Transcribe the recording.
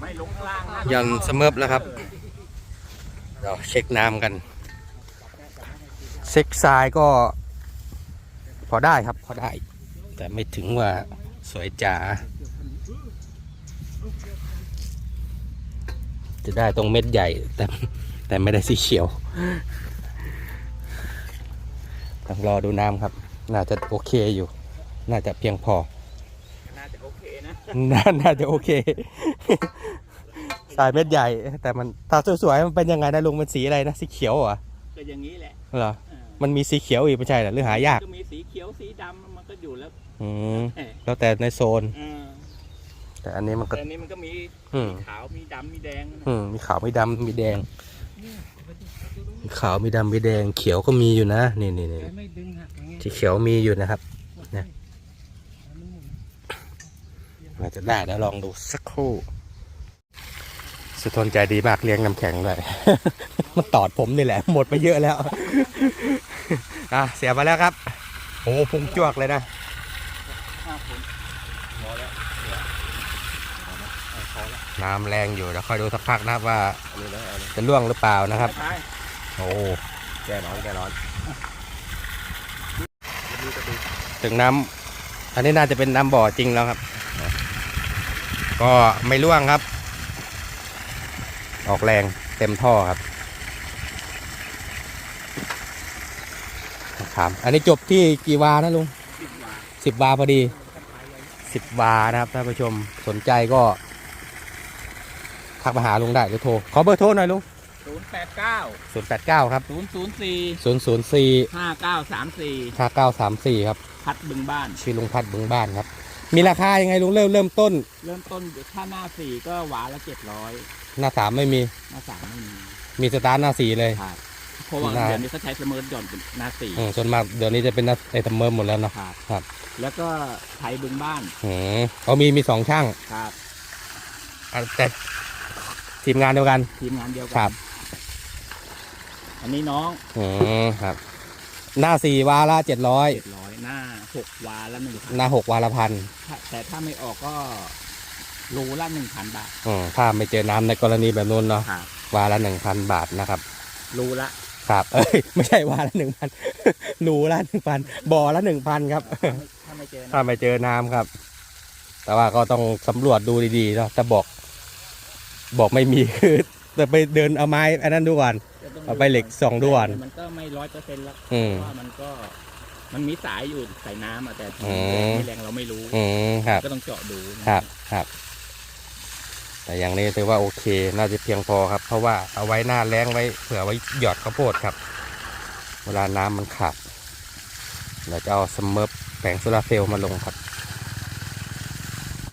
ไม่ลงข้างล่างนะยันเสมอแล้วครับ เราเช็คน้ำกันเช็คทรายก็ พอได้ครับพอได้ แต่ไม่ถึงว่าสวยจ๋า จะได้ตรงเม็ดใหญ่ แต่แต่ไม่ได้สีเขียวต้องรอดูน้ำครับ น่าจะโอเคอยู่ น่าจะเพียงพอ น่าจะโอเคนะ น่าน่าจะโอเค สายเม็ดใหญ่ แต่มันถ้าสวยๆมันเป็นยังไงนะลุงมันสีอะไรนะสีเขียวเหรอก็อย่างนี้แหละเหรอเออมันมีสีเขียวอีกไม่ใช่เหรอหรือหายากก็มีสีเขียวสีดำมันก็อยู่แล้วอืมเออแล้วแต่ในโซน เออแต่อันนี้มันก็ แต่อันนี้มันก็มีอืม ขาวมีดำมีแดงนะอืมมีขาวมีดำมีแดง มีขาวมีดำมีแดง เขียวก็มีอยู่นะนี่นี่นี่ไม่ดึงหักอย่างเงี้ยสีเขียวมีอยู่นะครับ เนี่ย อาจจะได้แล้วลองดูสักครู่ สุทนใจดีมากเลี้ยงน้ำแข็งด้วยมันตอดผมนี่แหละ หมดไปเยอะแล้วอะเสียมาแล้วครับโอ้พุงจวกเลยนะน้ำแรงอยู่เดี๋ยวคอยดูสักพักนะครับว่าจะล่วงหรือเปล่านะครับ โอ้แกร้อนแกร้อนถึงน้ำอันนี้น่าจะเป็นน้ำบ่อจริงแล้วครับ ก็ไม่ล่วงครับ ออกแรงเต็มท่อครับครับอันนี้จบที่กี่วานะลุงสิบบาทสิบวาพอดีสิบวานะครับท่านผู้ชมสนใจก็ทักมาหาลุงได้หรือโทร ขอเบอร์โทรหน่อยลุงศูนย์แปดเก้าศูนย์แปดเก้าครับศูนย์ศูนย์สี่ศูนย์ศูนย์สี่ห้าเก้าสามสี่ห้าเก้าสามสี่ครับ พัดบึงบ้าน ชื่อลุงพัดบึงบ้านครับ มีราคายังไงลุงเริ่มเริ่มต้น เริ่มต้นถ้าหน้าสี่ก็หวาละเจ็ดร้อยหน้าสามไม่มี หน้าสามไม่มีมีสตาร์ทหน้าสี่เลยครับเพราะว่าได้เดี๋ยวนี้เขาใช้เสมอหย่อนเป็นหน้าสี่อืมส่วนมากเดี๋ยวนี้จะเป็นหน้าไอทัมเมอร์หมดแล้วเนาะครับครับ แล้วก็ไทยบึงบ้านอืมเขามีมีสองช่างครับอะแต่ทีมงานเดียวกันทีมงานเดียวคกัรับอันนี้น้องอืมครับ หน้าสี่วาละเจ็ดร้อย เจ็ดร้อย หน้าหกวาละหนึ่งพันหน้าหกวาละพันถ้าแต่ถ้าไม่ออกก็รูละหนึ่งพันบาทอืมถ้าไม่เจอน้ำในกรณีแบบนู้นเนาะครับวาละหนึ่งพันบาทนะครับรูละครับ เอ้ยไม่ใช่วาละหนึ่งพันรูละหนึ่งพันบ่อละหนึ่งพันครับ ถ้าไม่เจอนะถ้าไม่เจอน้ำครับ แต่ว่าก็ต้องสำรวจดูดีๆเนาะแต่บอก บอกไม่มีคือแต่ไปเดินเอาไม้อันนั้นดูก่อนจะต้งเอาไปเหล็กส่องดูก่อนมันก็ไม่ร้อยเปอร์เซ็นต์แล้วอืมเพราะว่ามันก็ มันมีสายอยู่ใส่น้ำอะแต่อืมไม่แรงเราไม่รู้ อืมครับ ก็ต้องเจาะดูนะครับครับ แต่อย่างนี้ถือว่าโอเค น่าจะเพียงพอครับ เพราะว่าเอาไว้หน้าแรงไว้เผื่อไว้หยอดข้าวโพดครับ เวลาน้ำมันขาดเราจะเอาสมเมอร์แผงโซลาร์เซลล์มาลงครับ